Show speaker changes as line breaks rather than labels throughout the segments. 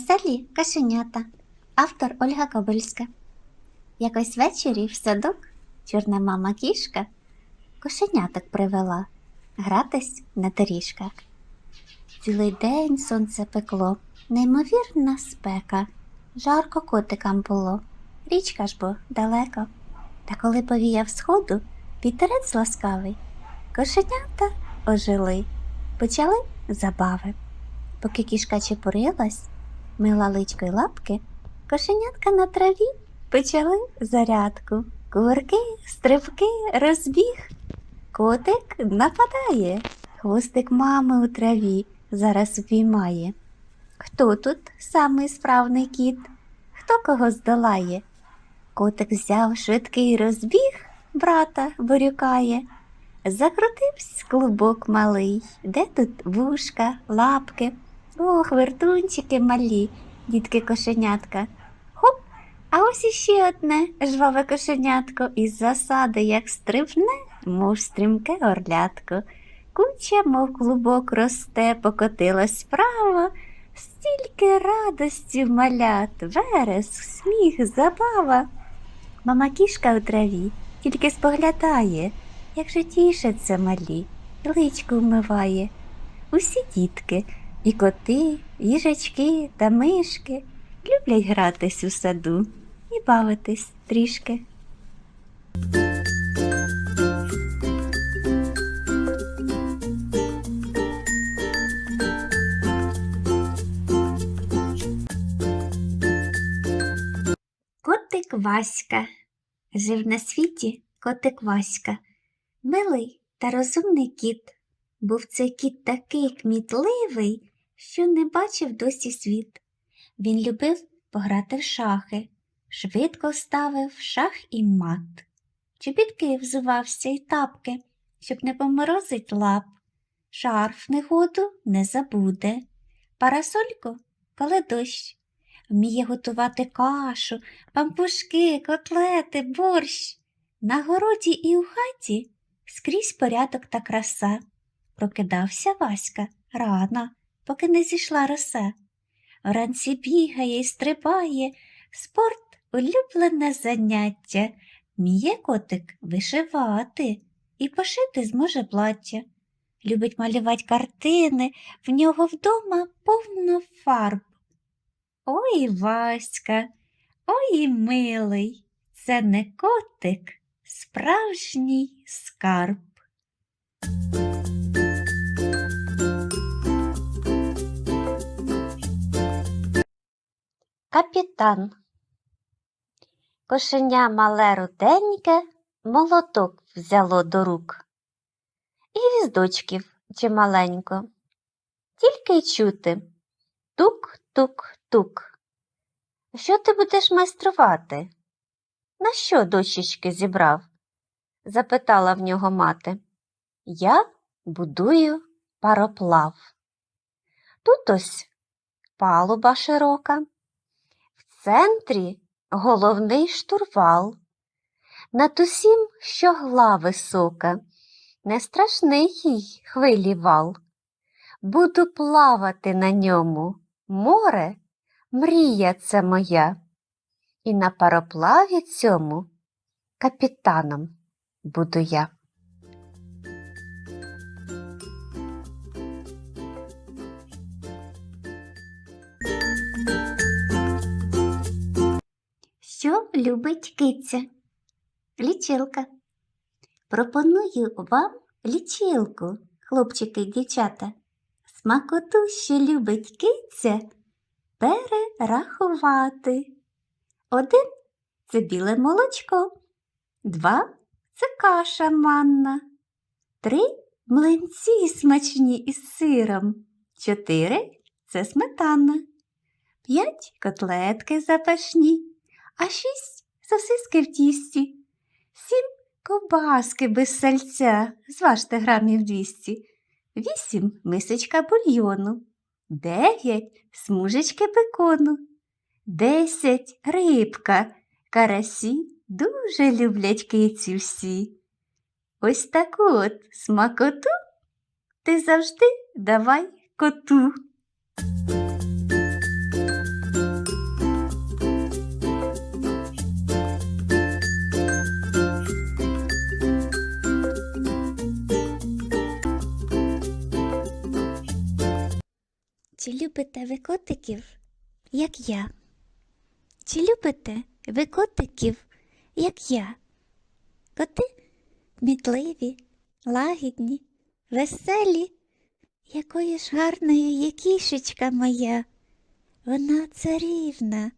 Веселі кашенята. Автор Ольга Кобильська. Якось ввечері в садок чорна мама кішка кошеняток привела гратись на доріжках. Цілий день сонце пекло, неймовірна спека. Жарко котикам було, річка ж бо далеко. Та коли повіяв сходу, вітерець ласкавий, кошенята ожили, почали забави. Поки кішка чепурилась, мила личко й лапки, кошенятка на траві почали зарядку. Кувырки, стрибки, розбіг. Котик нападає, хвостик мами у траві зараз упіймає. Хто тут самий справний кіт? Хто кого здолає? Котик взяв швидкий розбіг, брата борюкає. Закрутився клубок малий, де тут вушка, лапки, ох, вертунчики малі, дітки кошенятка. Хоп, а ось іще одне жваве кошенятко із засади, як стрибне, мов стрімке орлятко. Куча, мов клубок росте, покотилась справа, стільки радості малят, вереск, сміх, забава. Мама кішка у траві тільки споглядає, як же тішаться малі, личку вмиває. Усі дітки, і коти, їжачки та мишки люблять гратись у саду і бавитись трішки. Котик Васька. Жив на світі котик Васька. Милий та розумний кіт. Був цей кіт такий кмітливий, що не бачив досі світ. Він любив пограти в шахи, швидко ставив шах і мат. Чобітки взувався й тапки, щоб не поморозить лап. Шарф негоду не забуде, парасольку, коли дощ. Вміє готувати кашу, пампушки, котлети, борщ. На городі і у хаті скрізь порядок та краса. Прокидався Васька рано, поки не зійшла роса. Вранці бігає й стрибає, спорт улюблене заняття. Вміє котик вишивати і пошити зможе плаття. Любить малювати картини, в нього вдома повно фарб. Ой, Васька, ой, милий, це не котик, справжній скарб. Капітан Кошеня мале руденьке молоток взяло до рук. І віздочків чималенько. Тільки й чути тук-тук-тук. Що ти будеш майструвати? На що дощечки зібрав? запитала в нього мати. Я будую пароплав. Тут ось палуба широка, центрі головний штурвал. Над усім щогла висока, не страшний їй хвилі вал. Буду плавати на ньому, море, мрія це моя. І на пароплаві цьому капітаном буду я. Любить киця? Лічилка. Пропоную вам лічилку, хлопчики й дівчата. Смакоту, що любить киця, перерахувати. Один це біле молочко, два це каша манна, три млинці смачні із сиром, чотири це сметана, п'ять котлетки запашні, а шість сосиски в тісті, сім ковбаски без сальця, зважте грамів 200, вісім мисочка бульйону, дев'ять смужечки бекону, десять рибка, карасі дуже люблять кицю всі. Ось таку от смакоту. Ти завжди давай коту. Чи любите ви котиків, як я? Чи любите ви котиків, як я? Коти кмітливі, лагідні, веселі, якою ж гарною є кішечка моя. Вона царівна,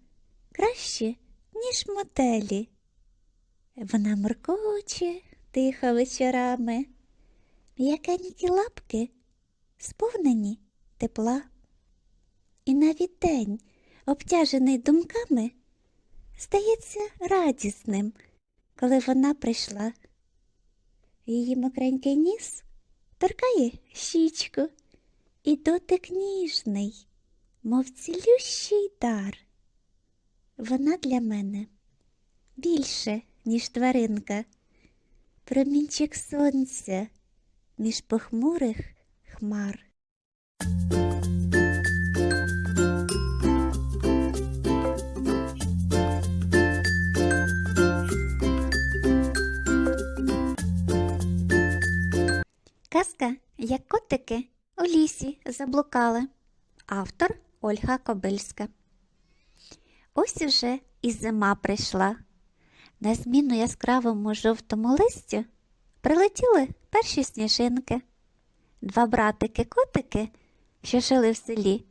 краще, ніж мотелі. Вона моркоче тихо вечорами, м'якенькі лапки сповнені тепла. І навіть день, обтяжений думками, здається радісним, коли вона прийшла. Її мокренький ніс торкає щічку, і дотик ніжний, мов цілющий дар. Вона для мене більше, ніж тваринка, промінчик сонця між похмурих хмар. Котики у лісі заблукали. Автор Ольга Кобильська. Ось уже і зима прийшла. На зміну яскравому жовтому листю прилетіли перші сніжинки. Два братики-котики, що жили в селі,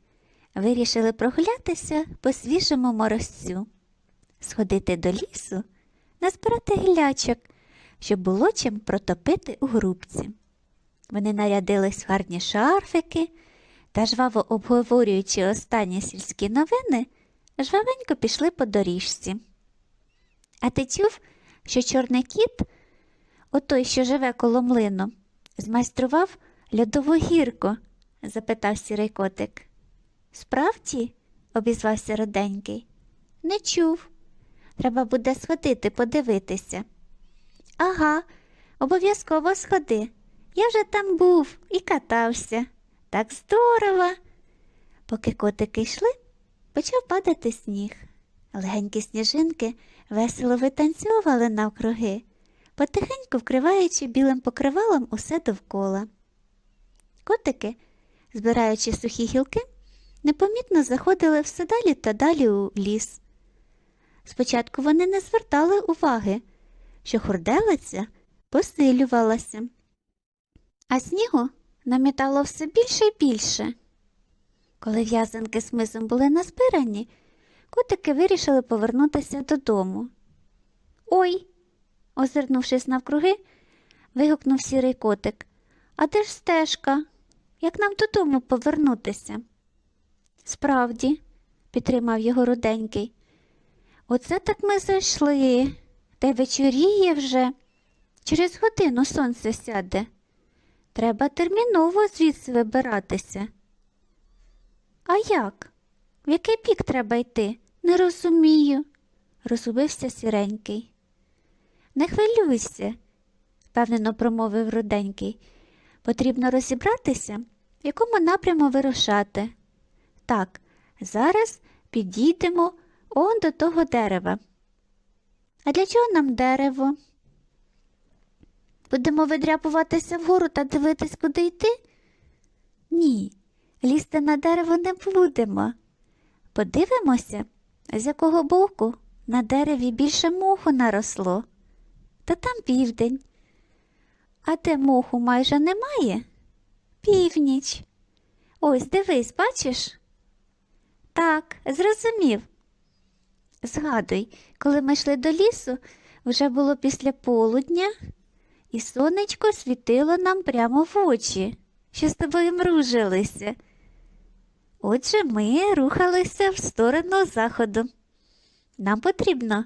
вирішили прогулятися по свіжому морозцю, сходити до лісу, назбирати гілячок, щоб було чим протопити у грубці. Вони нарядились в гарні шарфики та, жваво обговорюючи останні сільські новини, жвавенько пішли по доріжці. А ти чув, що чорний кіт, отой, що живе коло млину, змайстрував льодову гірку? запитав сірий котик. Справді? обізвався роденький. Не чув. Треба буде сходити, подивитися. Ага, обов'язково сходи. Я вже там був і катався. Так здорово. Поки котики йшли, почав падати сніг. Легенькі сніжинки весело витанцьовували навкруги, потихеньку вкриваючи білим покривалом усе довкола. Котики, збираючи сухі гілки, непомітно заходили все далі та далі у ліс. Спочатку вони не звертали уваги, що хурделиця посилювалася, а снігу намітало все більше і більше. Коли в'язанки з мисом були назбирані, котики вирішили повернутися додому. Ой, озирнувшись навкруги, вигукнув сірий котик. А де ж стежка? Як нам додому повернутися? Справді, підтримав його руденький. Оце так ми зайшли, та вечоріє вже. Через годину сонце сяде. Треба терміново звідси вибиратися. А як? В який бік треба йти? Не розумію, розгубився сіренький. Не хвилюйся, впевнено промовив руденький. Потрібно розібратися, в якому напряму вирушати. Так, зараз підійдемо он до того дерева. А для чого нам дерево? Будемо видряпуватися вгору та дивитись, куди йти? Ні, лізти на дерево не будемо. Подивимося, з якого боку на дереві більше моху наросло. Та там південь. А де моху майже немає? Північ. Ось дивись, бачиш? Так, зрозумів. Згадуй, коли ми йшли до лісу, вже було після полудня, і сонечко світило нам прямо в очі, що з тобою мружилися. Отже, ми рухалися в сторону заходу. Нам потрібно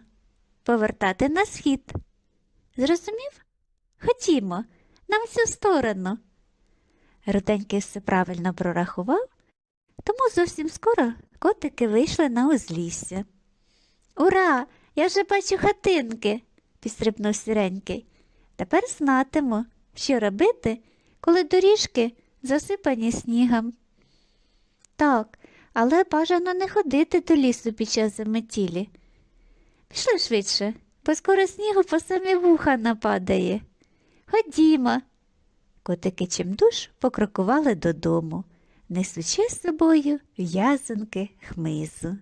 повертати на схід. Зрозумів? Ходімо, на всю сторону. Руденький все правильно прорахував, тому зовсім скоро котики вийшли на узлісся. Ура! Я вже бачу хатинки, підстрибнув сіренький. Тепер знатиму, що робити, коли доріжки засипані снігом. Так, але бажано не ходити до лісу під час заметілі. Пішли швидше, бо скоро снігу по самі вуха нападає. Ходімо. Котики чимдуж покрокували додому,
несучи з собою в'язанки хмизу.